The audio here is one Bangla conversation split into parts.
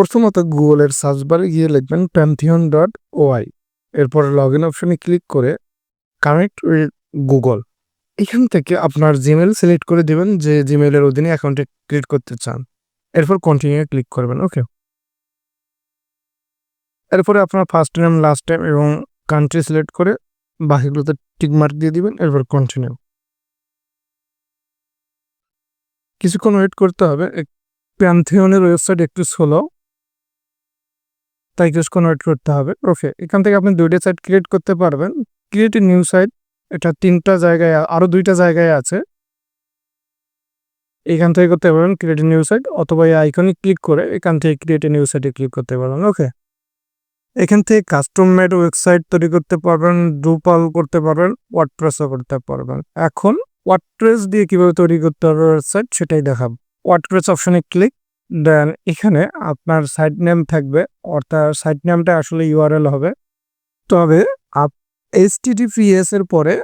প্রথমত গুগলের সার্চ বারে গিয়ে লিখবেন প্যান্থিয়ন ডট ওআই এরপর লগ ইন অপশনে ক্লিক করে কানেক্ট উইথ গুগল এখান থেকে আপনার জিমেল সিলেক্ট করে দিবেন যে জিমেলের অধীনে অ্যাকাউন্টে ক্রিয়েট করতে চান। এরপর কন্টিনিউ ক্লিক করবেন ওকে এরপরে আপনার ফার্স্ট নেম লাস্ট টাইম এবং কান্ট্রি সিলেক্ট করে বাকিগুলোতে টিক মার্ক দিয়ে দিবেন, এরপর কন্টিনিউ কিছুক্ষণ ওয়েট করতে হবে প্যান্থিয়নের ওয়েবসাইট একটু স্লো তাই কিছুক্ষণ ওয়েট করতে হবে। ওকে এখান থেকে আপনি দুইটা সাইট ক্রিয়েট করতে পারবেন। ক্রিয়েট এ নিউ সাইট এটা তিনটা জায়গায় আরও দুইটা জায়গায় আছে। এখান থেকে করতে পারবেন ক্রিয়েট নিউ সাইট অথবা এই আইকনে ক্লিক করে এখান থেকে ক্রিয়েট নিউ সাইটে ক্লিক করতে পারবেন। ওকে এখান থেকে কাস্টম মেড ওয়েবসাইট তৈরি করতে পারবেন ড্রুপাল করতে পারবেন ওয়ার্ডপ্রেসও করতে পারবেন। এখন ওয়ার্ডপ্রেস দিয়ে কীভাবে তৈরি করতে হবে ওয়েবসাইট সেটাই দেখাবো। ওয়ার্ডপ্রেস অপশনে ক্লিক দেন এখানে আপনার সাইট নেম থাকবে, অর্থাৎ সাইট নেমটা আসলে ইউআরএল হবে। তবে আপ এস এর পরে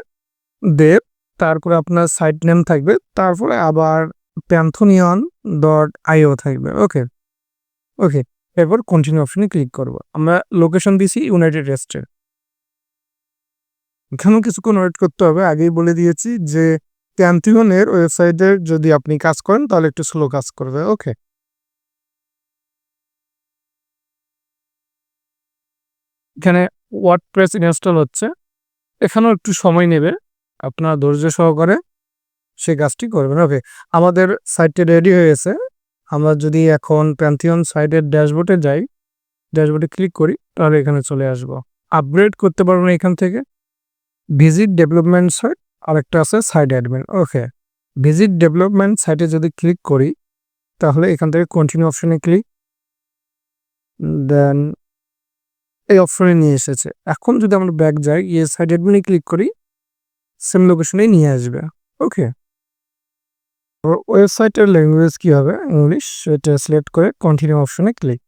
দেব, তারপরে আপনার সাইট নেম থাকবে, তারপরে আবার প্যান্থোনিয়ন ডট আইও থাকবে ওকে ওকে এরপর কন্টিনিউ অপশনে ক্লিক করব। আমরা লোকেশন দিছি ইউনাইটেড স্টেট এখানেও কিছুক্ষণ ওয়েট করতে হবে, আগেই বলে দিয়েছি যে প্যান্থিয়নের ওয়েবসাইটের যদি আপনি কাজ করেন, তাহলে একটু স্লো কাজ করবে ওকে এখানে ওয়ার্ডপ্রেস ইনস্টল হচ্ছে। এখানেও একটু সময় নেবে, আপনার ধৈর্য সহকারে সেই কাজটি করবেন। ওকে আমাদের সাইটটি রেডি হয়েছে আমরা যদি এখন প্যান্থিয়ন সাইটের ড্যাশবোর্ডে যাই ড্যাশবোর্ডে ক্লিক করি, তাহলে এখানে চলে আসব। আপগ্রেড করতে পারবেন এখান থেকে। ভিজিট ডেভেলপমেন্ট সাইট আরেকটা আছে site admin okay visit development সাইটে যদি ক্লিক করি, তাহলে এখান থেকে কন্টিনিউ অপশনে ক্লিক দেন এই অপশনে নিয়ে এসেছে। এখন যদি আমরা ব্যাক যাই গিয়ে সাইট অ্যাডমিনে ক্লিক করি সেম লোকেশনেই নিয়ে আসবে। ওকে ওয়েবসাইটের ল্যাঙ্গুয়েজ কী হবে? ইংলিশ এটা সিলেক্ট করে কন্টিনিউ অপশনে click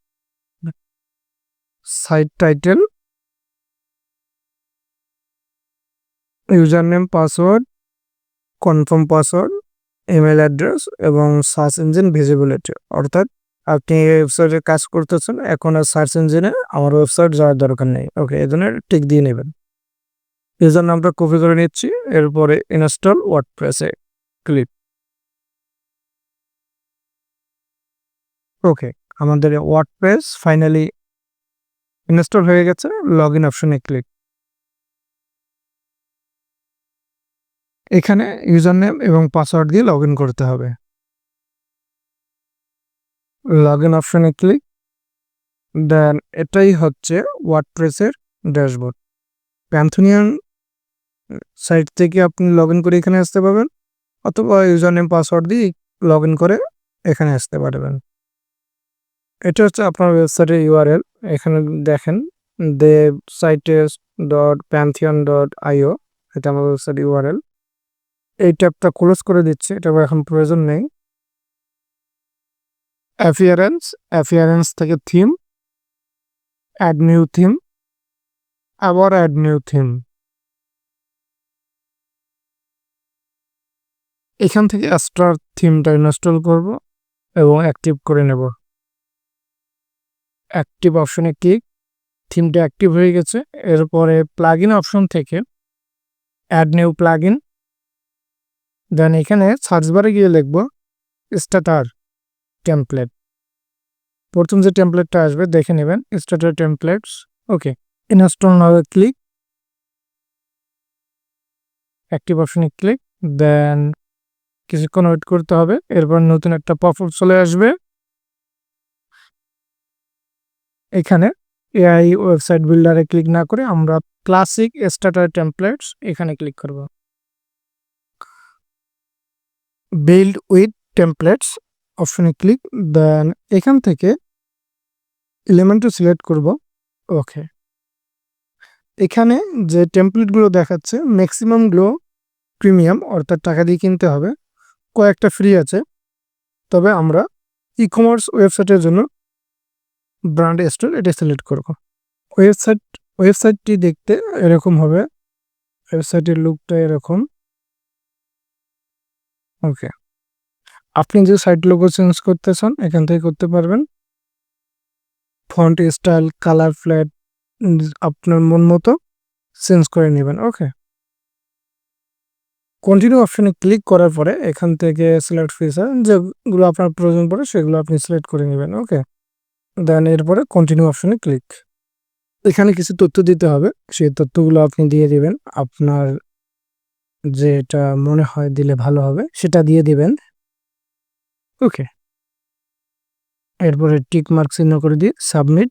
site title user name password confirm password email address এবং সার্চ ইঞ্জিন ভিজিবিলিটি অর্থাৎ আপনি ওয়েবসাইটে কাজ করতেছেন, এখন আর সার্চ ইঞ্জিনে আমার ওয়েবসাইট যাওয়ার দরকার নেই। ওকে এই ধরনের টিক দিয়ে নেবেন। ইউজার নামটা কপি করে নিচ্ছি, এরপরে ইনস্টল ওয়ার্ড ওয়ার্ডপ্রেসে ক্লিক ওকে আমাদের ওয়ার্ডপ্রেস ফাইনালি ইনস্টল হয়ে গেছে লগ ইন অপশনে ক্লিক এখানে ইউজার নেম এবং পাসওয়ার্ড দিয়ে লগ করতে হবে। লগ ইন অপশনে ক্লিক দেন এটাই হচ্ছে ওয়ার্ডপ্রেসের ড্যাশবোর্ড প্যান্থনিয়ান সাইট থেকে আপনি লগ করে এখানে আসতে পারবেন, অথবা ইউজার নেম পাসওয়ার্ড দিয়ে লগ করে এখানে আসতে পারবেন। এটা হচ্ছে আপনার ওয়েবসাইটের ইউআরএল এখানে দেখেন dev sites dot Pantheon dot io এটা আমার ওয়েবসাইট ইউআরএল এই ট্যাবটা ক্লোজ করে দিচ্ছে এটা এখন প্রয়োজন নেই। অ্যাফিয়ারেন্স অ্যাফিয়ারেন্স থেকে থিম অ্যাড নিউ থিম আবার অ্যাড নিউ থিম এখান থেকে অ্যাস্ট্রার থিমটা ইনস্টল করব এবং অ্যাক্টিভ করে নেব। অ্যাক্টিভ অপশনে ক্লিক থিমটা অ্যাক্টিভ হয়ে গেছে। এরপরে প্লাগ ইন অপশন থেকে অ্যাড নিউ প্লাগ ইন দেন এখানে সার্চ বারে গিয়ে লিখব স্টার্টার টেমপ্লেট প্রথম যে টেমপ্লেটটা আসবে, দেখে নেবেন starter templates okay install now click active অপশনে ক্লিক দেন কিছুক্ষণ ওয়েট করতে হবে, এরপর নতুন একটা পপ চলে আসবে। এখানে এআই ওয়েবসাইট বিল্ডারে ক্লিক না করে আমরা ক্লাসিক স্টার্টার টেমপ্লেটস এখানে ক্লিক করব। বিল্ড উইথ টেমপ্লেটস অপশনে ক্লিক দেন এখান থেকে এলিমেন্টও সিলেক্ট করব। ওকে এখানে যে টেমপ্লেটগুলো দেখাচ্ছে ম্যাক্সিমাম ম্যাক্সিমামগুলো প্রিমিয়াম অর্থাৎ টাকা দিয়ে কিনতে হবে, কয়েকটা ফ্রি আছে। তবে আমরা ই কমার্স ওয়েবসাইটের জন্য ব্র্যান্ড স্টোর এটা সিলেক্ট করব। ওয়েবসাইট ওয়েবসাইটটি দেখতে এরকম হবে। ওয়েবসাইটের লুকটা এরকম। ওকে আপনি যে সাইট লোগো চেঞ্জ করতে চান এখান থেকে করতে পারবেন। ফন্ট স্টাইল কালার ফ্ল্যাট আপনার মন মতো চেঞ্জ করে নেবেন ওকে কন্টিনিউ অপশনে ক্লিক করার পরে এখান থেকে সিলেক্ট ফিচার যেগুলো আপনার প্রয়োজন পড়ে সেগুলো আপনি সিলেক্ট করে নেবেন ওকে দেন এরপরে কন্টিনিউ অপশনে ক্লিক এখানে কিছু তথ্য দিতে হবে, সেই তথ্যগুলো আপনি দিয়ে দিবেন। আপনার যেটা মনে হয় দিলে ভালো হবে, সেটা দিয়ে দিবেন। ওকে এরপরে টিক মার্ক চিহ্ন করে দিয়ে submit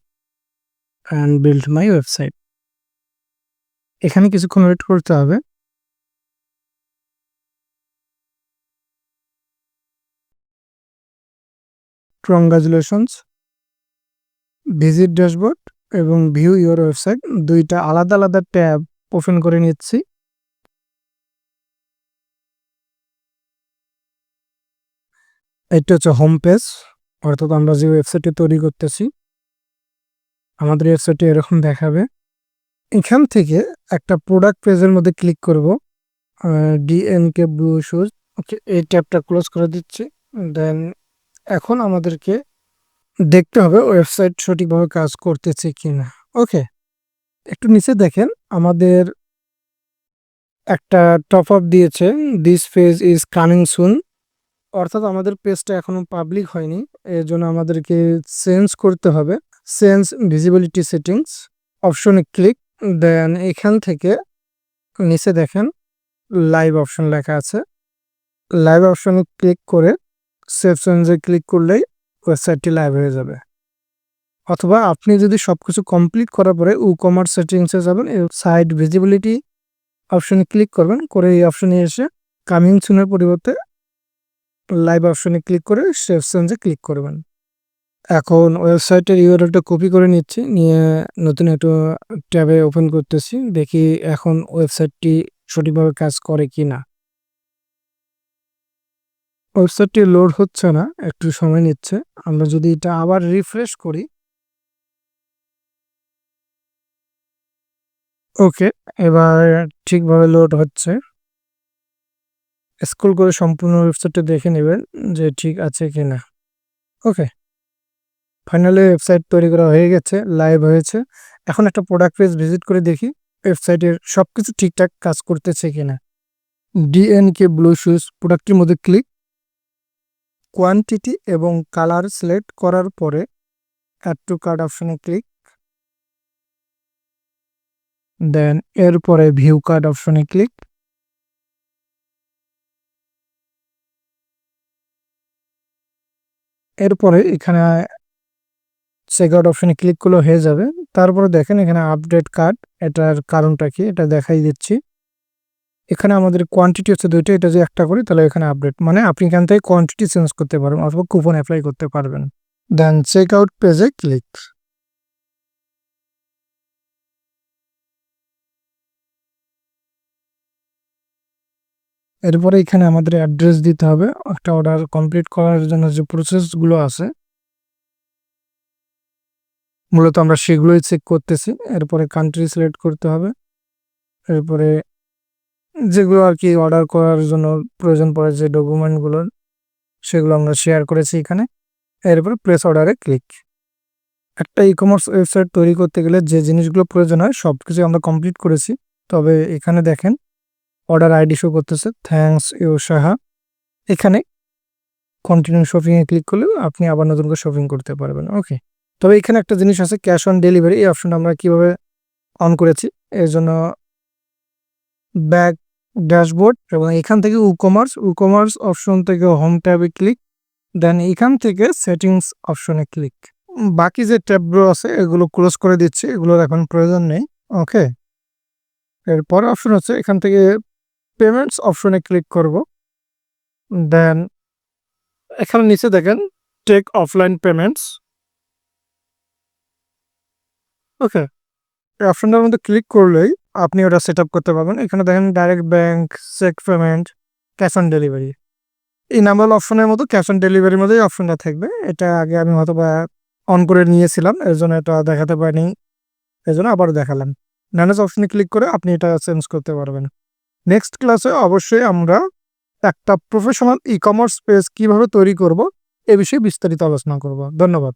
and build my website এখানে কিছুক্ষণ ওয়েট করতে হবে। কংগ্রাচুলেশনস ভিজিট ড্যাশবোর্ড এবং ভিউ ইউর ওয়েবসাইট দুইটা আলাদা আলাদা ট্যাব ওপেন করে নিচ্ছি। এটা হচ্ছে হোম পেজ অর্থাৎ আমরা যে ওয়েবসাইটটি তৈরি করতেছি, আমাদের ওয়েবসাইটে এরকম দেখাবে। এখান থেকে একটা প্রোডাক্ট পেজের মধ্যে ক্লিক করব। ডিএনকে ব্লু শুজ ওকে এই ট্যাবটা ক্লোজ করে দিচ্ছি। দেন এখন আমাদেরকে দেখতে হবে ওয়েবসাইট সঠিকভাবে কাজ করতেছে কি না ওকে একটু নিচে দেখেন, আমাদের একটা টপ আপ দিয়েছে this page is coming soon অর্থাৎ আমাদের পেজটা এখনও পাবলিক হয়নি এর জন্য আমাদেরকে চেঞ্জ করতে হবে। চেঞ্জ ভিজিবিলিটি সেটিংস অপশনে ক্লিক দেন এখান থেকে নিচে দেখেন লাইভ অপশন লেখা আছে। লাইভ অপশনে ক্লিক করে সেভ চেঞ্জে ক্লিক করলেই ওয়েবসাইটটি লাইভ হয়ে যাবে। অথবা আপনি যদি সব কিছু কমপ্লিট করার পরে উ কমার্স সেটিংসে যাবেন সাইড ভিজিবিলিটি অপশনে ক্লিক করবেন, করে এই অপশনে এসে কামিং সুনের পরিবর্তে লাইভ অপশনে ক্লিক করে সেভ চেঞ্জে ক্লিক করবেন। এখন ওয়েবসাইটের ইউআরএলটা কপি করে নিচ্ছি, নিয়ে নতুন একটা ট্যাবে ওপেন করতেছি, দেখি এখন ওয়েবসাইটটি সঠিকভাবে কাজ করে কি না ওয়েবসাইটটি লোড হচ্ছে না, একটু সময় নিচ্ছে। আমরা যদি এটা আবার রিফ্রেশ করি। ওকে এবার ঠিকভাবে লোড হচ্ছে। স্কুল করে সম্পূর্ণ ওয়েবসাইটটা দেখে নেবেন যে ঠিক আছে কি না ওকে। ফাইনালি ওয়েবসাইট তৈরি করা হয়ে গেছে লাইভ হয়েছে। এখন একটা প্রোডাক্ট পেজ ভিজিট করে দেখি ওয়েবসাইটের সব কিছু ঠিকঠাক কাজ করতেছে কিনা। ডিএনকে ব্লু শুজ প্রোডাক্টটির মধ্যে ক্লিক কোয়ান্টিটি এবং কালার সিলেক্ট করার পরে অ্যাড টু কার্ড অপশনে ক্লিক দেন এরপরে ভিউ কার্ড অপশনে ক্লিক এরপরে এখানে চেকআউট অপশনে ক্লিক করলে হয়ে যাবে। তারপরে দেখেন এখানে আপডেট কার্ড এটার কারণটা কি? এটা দেখাই দিচ্ছি। এখানে আমাদের কোয়ান্টিটি হচ্ছে দুইটা, এটা যে একটা করি তাহলে এখানে আপডেট মানে আপনি এখান থেকে কোয়ান্টিটি চেঞ্জ করতে পারবেন অথবা কুপন অ্যাপ্লাই করতে পারবেন। দেন চেক আউট পেজে ক্লিক এরপরে এখানে আমাদের অ্যাড্রেস দিতে হবে। একটা অর্ডার কমপ্লিট করার জন্য যে প্রসেসগুলো আছে, মূলত আমরা সেগুলোই চেক করতেছি। এরপরে কান্ট্রি সিলেক্ট করতে হবে। এরপরে যেগুলো আর কি অর্ডার করার জন্য প্রয়োজন পড়ে যে ডকুমেন্টগুলো সেগুলো আমরা শেয়ার করেছি এখানে। এরপরে প্রেস অর্ডারে ক্লিক একটা ই কমার্স ওয়েবসাইট তৈরি করতে গেলে যে জিনিসগুলো প্রয়োজন হয় সব কিছু আমরা কমপ্লিট করেছি। তবে এখানে দেখেন অর্ডার আইডি শো করতেছে। থ্যাংকস ইউ সাহা এখানে কন্টিনিউ শপিংয়ে ক্লিক করলে আপনি আবার নতুন করে শপিং করতে পারবেন। ওকে তবে এখানে একটা জিনিস আছে ক্যাশ অন ডেলিভারি এই অপশনটা আমরা কীভাবে অন করেছি? এর জন্য ব্যাক ড্যাশবোর্ড এবং এখান থেকে WooCommerce WooCommerce option থেকে হোম ট্যাবে ক্লিক দেন এখান থেকে সেটিংস অপশনে ক্লিক বাকি যে ট্যাবগুলো আছে, এগুলো ক্লোজ করে দিচ্ছি। এগুলোর এখন প্রয়োজন নেই। ওকে এরপর অপশন হচ্ছে, এখান থেকে পেমেন্টস অপশনে ক্লিক করব। দেন এখানে নিচে দেখেন টেক অফলাইন পেমেন্টস ওকে এই অপশনটার মধ্যে ক্লিক করলেই আপনি ওটা সেট আপ করতে পারবেন। এখানে দেখেন direct bank check payment cash on delivery এই নাম্বার অপশনের মতো ক্যাশ অন ডেলিভারির মধ্যেই অপশনটা থাকবে। এটা আগে আমি হয়তো বা অন করে নিয়েছিলাম, এর জন্য এটা দেখাতে পারিনি। এই জন্য আবার দেখালাম। ম্যানেজ অপশনে ক্লিক করে আপনি এটা চেঞ্জ করতে পারবেন। নেক্সট ক্লাসে অবশ্যই আমরা একটা প্রফেশনাল ই কমার্স পেজ কীভাবে তৈরি করব, এ বিষয়ে বিস্তারিত আলোচনা করব। ধন্যবাদ।